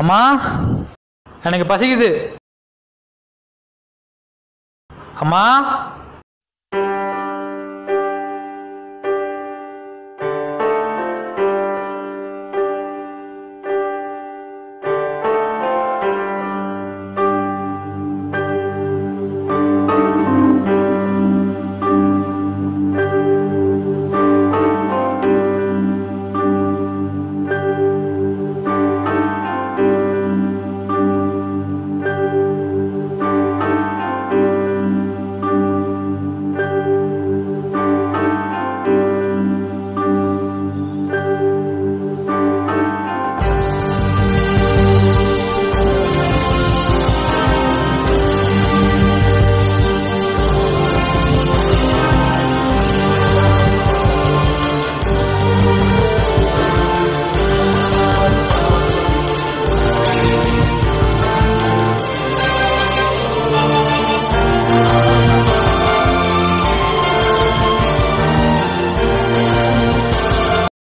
அம்மா எனக்கு பசிக்குது. அம்மா